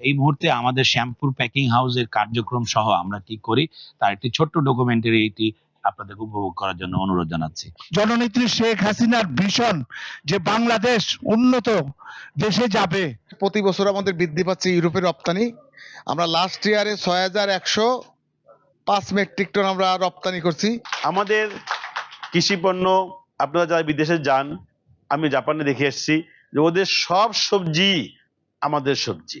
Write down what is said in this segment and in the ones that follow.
এই মুহূর্তে আমাদের শ্যামপুর প্যাকিং হাউসের কার্যক্রম সহ আমরা কি করি তার একটি ছোট্ট ডকুমেন্টারি এটি আপনাদের উপভোগ করার জন্য অনুরোধ জানাচ্ছি। জননেত্রী শেখ হাসিনার ভীষণ যে বাংলাদেশ উন্নত দেশে যাবে। প্রতি বছর আমাদের বৃদ্ধি পাচ্ছে ইউরোপের রপ্তানি। আমরা লাস্ট ইয়ারে ছয় হাজার একশো পাঁচ মেট্রিক টন আমরা রপ্তানি করছি। আমাদের কৃষি পণ্য আপনারা যারা বিদেশে যান আমি জাপানে দেখে এসেছি যে ওদের সব সবজি আমাদের সবজি।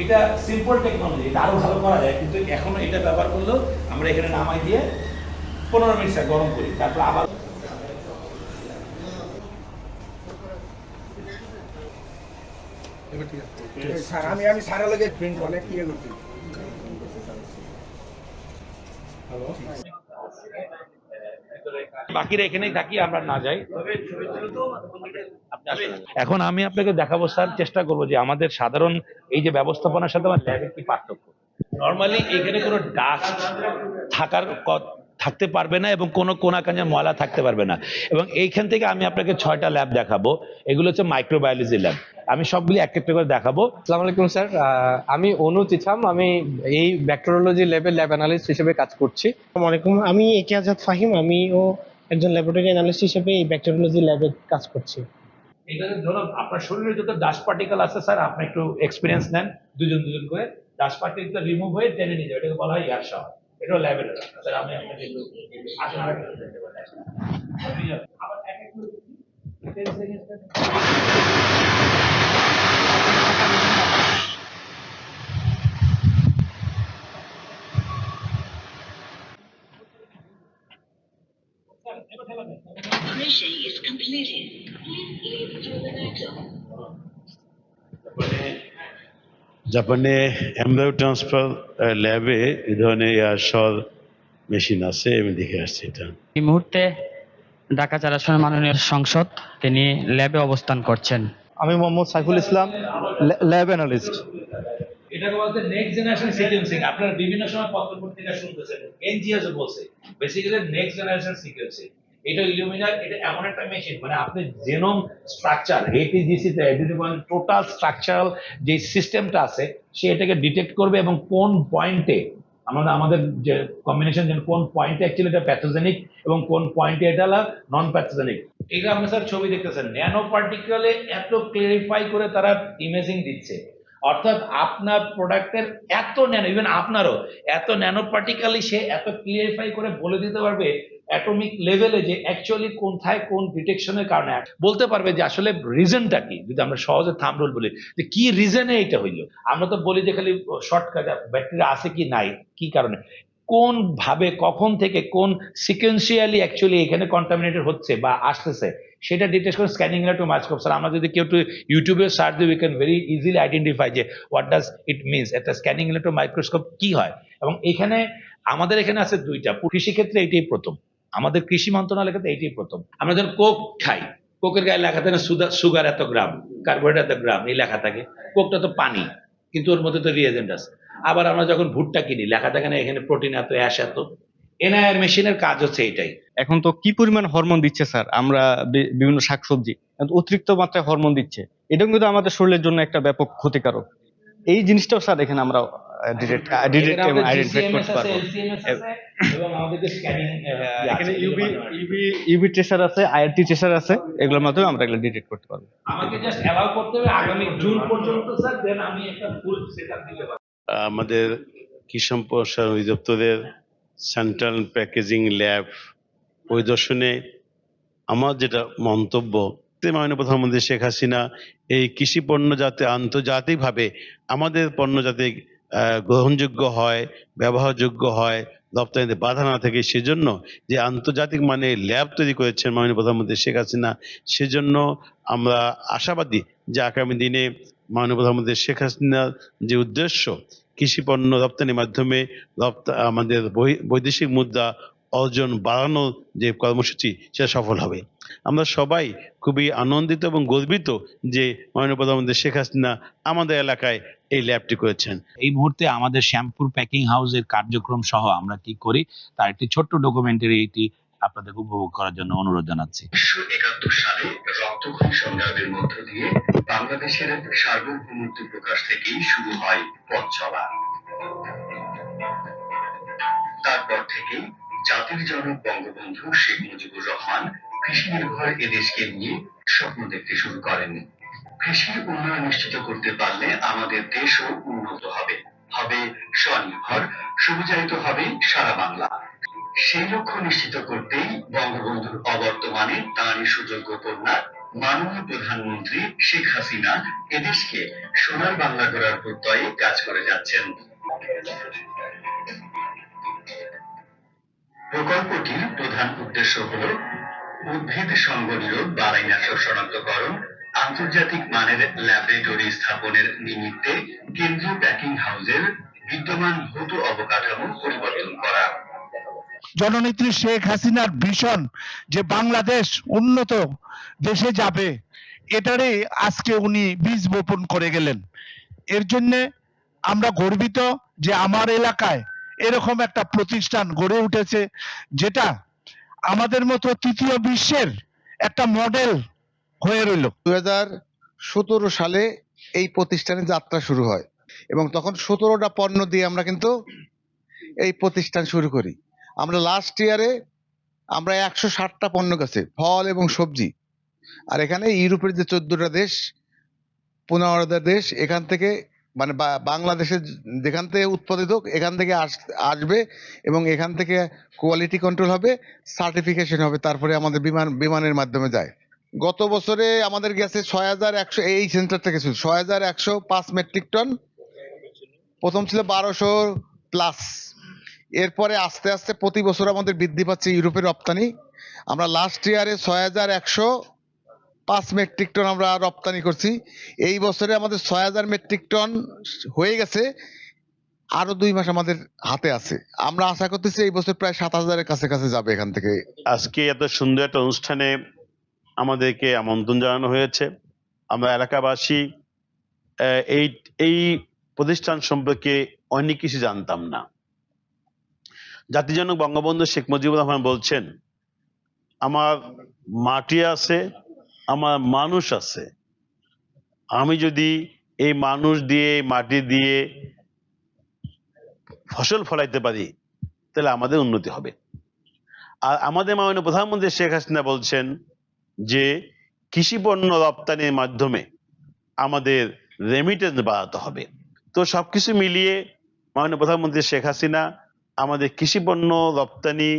এটা সিম্পল টেকনোলজি এটা আরও ভালো করা যায় কিন্তু এখনও এটা ব্যবহার করলেও আমরা এখানে নামাই দিয়ে পনেরো মিনিট গরম করি তারপর আবার আমি আমি সারা লগে প্রিন্ট অনেক ইয়ে করছি বাকিরা এখানেই থাকি আমরা না যাই। আপনি এখন আমি আপনাকে দেখাবো স্যার চেষ্টা করব যে আমাদের সাধারণ এই যে ব্যবস্থাপনার সাথে আমার ল্যাবের কি পার্থক্য। নর্মালি এখানে কোনো ডাস্ট থাকার থাকতে পারবে না এবং কোনো কোনা কাঞ্জা ময়লা থাকতে পারবে না। এবং এইখান থেকে আমি আপনাকে ছয়টা ল্যাব দেখাবো এগুলো হচ্ছে মাইক্রোবায়োলজি ল্যাব আমি সবগুলি এক একটা করে দেখাবো। আসসালামু আলাইকুম স্যার। আমি অনু চিছাম আমি এই ব্যাকটেরিওলজি ল্যাবের ল্যাব অ্যানালিস্ট হিসেবে কাজ করছি। আসসালামু আলাইকুম আমি একে আজাদ ফাহিম আমিও একজন ল্যাবরেটরি অ্যানালিস্ট হিসেবে এই ব্যাকটেরিওলজি ল্যাবে কাজ করছি। এটা ধরুন, আপনার শরীরে যত ডাস্ট পার্টিকেল আছে, স্যার, আপনি একটু এক্সপিরিয়েন্স নেন, দুজন দুজন করে। ডাস্ট পার্টিকেল রিমুভ হয়ে টেনে নিয়ে যাবে, এটাকে বলা হয় ইয়ার শাওয়ার এটাও ল্যাবের স্যার, আমি আপনাকে একটু যান। আবার এক এক Finishing is completed. Please leave through the next জাপানে এমব্রয়ো ট্রান্সফার ল্যাবে এই ধরনের এয়ারশল মেশিন আছে আমি দেখে আসছি এটা। এই মুহূর্তে ঢাকা চার আসনের মাননীয় সংসদ তিনি ল্যাবে অবস্থান করছেন। আমি মোহাম্মদ সাইফুল ইসলাম ল্যাব অ্যানালিস্ট। এটাকে বলতে নেক্সট জেনারেশন সিকোয়েন্সিং আপনারা বিভিন্ন সময় পত্র পত্রিকা শুনতেছেন এনজিওস বলছে বেসিক্যালি নেক্সট জেনারেশন সিকোয়েন্সিং এটা ইলুমিনার এটা এমন একটা মেশিন মানে আপনি জেনোম স্ট্রাকচার এটিজিসি তে টোটাল স্ট্রাকচারাল যে সিস্টেমটা আছে, সে এটাকে ডিটেক্ট করবে এবং কোন পয়েন্টে আমাদের আমাদের যে কম্বিনেশন যেন কোন পয়েন্টে অ্যাকচুয়ালি এটা প্যাথোজেনিক এবং কোন পয়েন্টে এটা নন প্যাথোজেনিক এটা আপনি স্যার ছবি দেখতেছেন ন্যানো পার্টিকেলে এত ক্লিয়ারিফাই করে তারা ইমেজিং দিচ্ছে। অর্থাৎ আপনার প্রোডাক্টের এত ন্যানো ইভেন আপনারও এত ন্যানো পার্টিকালি সে এত ক্লিয়ারিফাই করে বলে দিতে পারবে অ্যাটমিক লেভেলে যে অ্যাকচুয়ালি কোথায় কোন ডিটেকশনের কারণে বলতে পারবে যে আসলে রিজনটা কি, যদি আমরা সহজে থাম রুল বলি, যে কি রিজনে এটা হইল। আমরা তো বলি যে খালি শর্টকাট ব্যাটারি আছে কি নাই, কি কারণে? কোন ভাবে কখন থেকে কোন সিকোয়েন্সিয়ালি অ্যাকচুয়ালি এখানে কন্টামিনেটেড হচ্ছে বা আসতেছে, সেটা ডিটেক্ট করে স্ক্যানিং টু মাইক্রোস্কোপ স্যার, আমরা যদি কেউ একটু ইউটিউবে সার্চ দিই we can very easily identify যে হোয়াট ডাজ ইট মিনস একটা স্ক্যানিং ইলেকট্রো মাইক্রোস্কোপ কি হয়? এবং এখানে আমাদের এখানে আছে দুইটা। কৃষি ক্ষেত্রে এটাই প্রথম। আমাদের কৃষি মন্ত্রণালয় ক্ষেত্রে এটাই প্রথম। আমরা যখন কোক খাই। কোকের গায়ে লেখা থাকে সুগার এত গ্রাম, কার্বোহাইড্রেট এত গ্রাম এই লেখা থাকে। কোকটা তো পানি, কিন্তু ওর মধ্যে তো রিয়েজেন্ট আছে। আবার আমরা যখন ভুট্টা কিনি লেখা থাকে না এখানে প্রোটিন এত অ্যাশ এত। এনআইআর মেশিনের কাজ হচ্ছে এটাই এখন তো কি পরিমাণ হরমোন দিচ্ছে স্যার আমরা বিভিন্ন শাকসবজি অতিরিক্ত মাত্রায় হরমোন দিচ্ছে। এটা কিন্তু আমাদের শরীরের জন্য একটা ব্যাপক ক্ষতিকারক। এই জিনিসটাও স্যার এখানে আমরা আছে, আছে, ইউবি ট্রেসার আইআরটি ট্রেসার এগুলোর মাধ্যমে আমরা এগুলো ডিটেক্ট করতে পারব। আমাকে জাস্ট অ্যালাউ করতে হবে আগামী জুন পর্যন্ত স্যার দেন আমি একটা ফুল সেটআপ দিতে পারব। আমাদের কৃষি সম্প্রসারণ অধিদপ্তরের সেন্ট্রাল প্যাকেজিং ল্যাব পরিদর্শনে আমার যেটা মন্তব্য, মাননীয় প্রধানমন্ত্রী শেখ হাসিনা এই কৃষি পণ্য যাতে আন্তর্জাতিকভাবে আমাদের পণ্য যাতে গ্রহণযোগ্য হয়, ব্যবহারযোগ্য হয়, রপ্তানিতে বাধা না থাকে সেজন্য যে আন্তর্জাতিক মানে ল্যাব তৈরি করেছেন মাননীয় প্রধানমন্ত্রী শেখ হাসিনা, সেজন্য আমরা আশাবাদী যে আগামী দিনে মাননীয় প্রধানমন্ত্রী শেখ হাসিনার যে উদ্দেশ্য কৃষি পণ্য রপ্তানির মাধ্যমে আমাদের বৈদেশিক মুদ্রা অর্জন বাড়ানোর যে কর্মসূচি, সেটা সফল হবে। আমরা সবাই খুবই আনন্দিত এবং গর্বিত যে মাননীয় প্রধানমন্ত্রী শেখ হাসিনা আমাদের এলাকায় এই ল্যাবটি করেছেন। এই মুহূর্তে আমাদের শ্যামপুর প্যাকিং হাউসের কার্যক্রম সহ আমরা কি করি, তার একটি ছোট্ট ডকুমেন্টারি এটি আপনাদের উপভোগ করার জন্য অনুরোধ জানাচ্ছি। বাংলাদেশের সার্বভৌমত্ব প্রকাশ থেকেই শুরু হয় পথ তারপর থেকেই জাতির জনক বঙ্গবন্ধু শেখ মুজিবুর রহমান কৃষি নির্ভর এদেশকে নিয়ে স্বপ্ন দেখতে শুরু করেন। কৃষির উন্নয়ন নিশ্চিত করতে পারলে আমাদের দেশও উন্নত হবে। হবে স্বনির্ভর সবুজায়িত হবে সারা বাংলা। সেই লক্ষ্য নিশ্চিত করতেই বঙ্গবন্ধুর অবর্তমানে তাঁরই সুযোগ্য কন্যা মাননীয় প্রধানমন্ত্রী শেখ হাসিনা এদেশকে সোনার বাংলা গড়ার প্রত্যয়ে কাজ করে যাচ্ছেন। প্রকল্পটির প্রধান উদ্দেশ্য হল উদ্ভিদ সঙ্গ নিরোধ বা রাইনাসর শনাক্তকরণ আন্তর্জাতিক মানের ল্যাবরেটরি স্থাপনের নিমিত্তে কেন্দ্রীয় প্যাকিং হাউসের বিদ্যমান ভৌত অবকাঠামো পরিবর্তন করা। জননেত্রী শেখ হাসিনার ভীষণ যে বাংলাদেশ উন্নত দেশে যাবে এটারই আজকে উনি বীজ বপন করে গেলেন। এর জন্য আমরা গর্বিত যে আমার এলাকায় এরকম একটা প্রতিষ্ঠান গড়ে উঠেছে, যেটা আমাদের মতো তৃতীয় বিশ্বের একটা মডেল হয়ে রইল। দু হাজার সতেরো সালে এই প্রতিষ্ঠানের যাত্রা শুরু হয় এবং তখন সতেরোটা পণ্য দিয়ে আমরা কিন্তু এই প্রতিষ্ঠান শুরু করি। আমরা লাস্ট ইয়ারে আমরা একশো ষাটটা পণ্য গেছে, ফল এবং সবজি। আর এখানে ইউরোপের যে চোদ্দটা দেশ, পনেরোটা দেশ, এখান থেকে মানে বাংলাদেশের যেখান থেকে উৎপাদিত এখান থেকে আস- আসবে এবং এখান থেকে কোয়ালিটি কন্ট্রোল হবে সার্টিফিকেশন হবে, তারপরে আমাদের বিমান, বিমানের মাধ্যমে যায়। গত বছরে আমাদের গেছে ছয় হাজার একশো, এই সেন্টার থেকে ছয় হাজার একশো পাঁচ মেট্রিক টন। প্রথম ছিল বারোশো প্লাস। এরপরে আস্তে আস্তে প্রতি বছর আমাদের বৃদ্ধি পাচ্ছে ইউরোপের রপ্তানি। আমরা লাস্ট ইয়ারে ছয় হাজার একশো পাঁচ মেট্রিক টন আমরা রপ্তানি করছি। এই বছরে আমাদের ছয় হাজার মেট্রিক টন হয়ে গেছে। আরও দুই মাস আমাদের হাতে আছে। আমরা আশা করতেছি এই বছর প্রায় সাত হাজারের কাছে কাছে যাবে এখান থেকে। আজকে এত সুন্দর একটা অনুষ্ঠানে আমাদেরকে আমন্ত্রণ জানানো হয়েছে। আমরা এলাকাবাসী এই এই প্রতিষ্ঠান সম্পর্কে অনেক কিছু জানতাম না। জাতির জনক বঙ্গবন্ধু শেখ মুজিবুর রহমান বলছেন, আমার মাটি আছে, আমার মানুষ আছে। আমি যদি এই মানুষ দিয়ে মাটি দিয়ে ফসল ফলাইতে পারি, তাহলে আমাদের উন্নতি হবে। আর আমাদের মাননীয় প্রধানমন্ত্রী শেখ হাসিনা বলছেন যে, কৃষি পণ্য রপ্তানির মাধ্যমে আমাদের রেমিটেন্স বাড়াতে হবে। তো সবকিছু মিলিয়ে মাননীয় প্রধানমন্ত্রী শেখ হাসিনা আমাদের কৃষি পণ্য রপ্তানি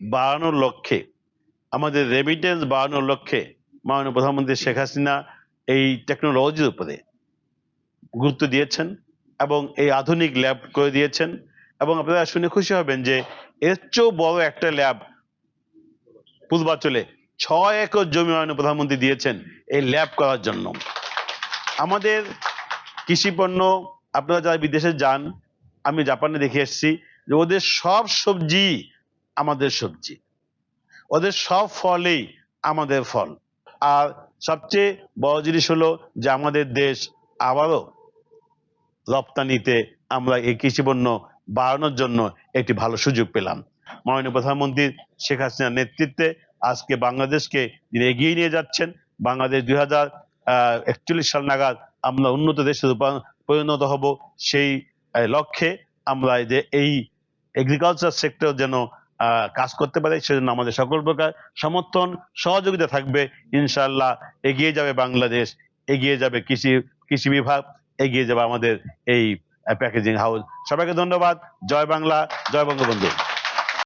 বাড়ানোর লক্ষ্যে, আমাদের রেমিটেন্স বাড়ানোর লক্ষ্যে মাননীয় প্রধানমন্ত্রী শেখ হাসিনা এই টেকনোলজির উপরে গুরুত্ব দিয়েছেন এবং এই আধুনিক ল্যাব করে দিয়েছেন এবং আপনারা শুনে খুশি হবেন যে এর চেয়েও বড় একটা ল্যাব পূর্বাঞ্চলে ছয় একর জমি মাননীয় প্রধানমন্ত্রী দিয়েছেন এই ল্যাব করার জন্য। আমাদের কৃষি পণ্য, আপনারা যারা বিদেশে যান, আমি জাপানে দেখে এসেছি যে ওদের সব সবজি আমাদের সবজি। ওদের সব ফলেই আমাদের ফল। আর সবচেয়ে বড় জিনিস হলো যে আমাদের দেশ আবারও রপ্তানিতে আমরা এই কৃষি পণ্য বাড়ানোর জন্য একটি ভালো সুযোগ পেলাম। মাননীয় প্রধানমন্ত্রী শেখ হাসিনার নেতৃত্বে আজকে বাংলাদেশকে তিনি এগিয়ে নিয়ে যাচ্ছেন। বাংলাদেশ দুই হাজার একচল্লিশ সাল নাগাদ আমরা উন্নত দেশে পরিণত হব। সেই লক্ষ্যে আমরা যে এই এগ্রিকালচার সেক্টর যেন কাজ করতে পারে, সেজন্য আমাদের সকল প্রকার সমর্থন, সহযোগিতা থাকবে। ইনশাল্লাহ এগিয়ে যাবে বাংলাদেশ, এগিয়ে যাবে কৃষি কৃষি বিভাগ, এগিয়ে যাবে আমাদের এই প্যাকেজিং হাউস সবাইকে ধন্যবাদ। জয় বাংলা, জয় বঙ্গবন্ধু।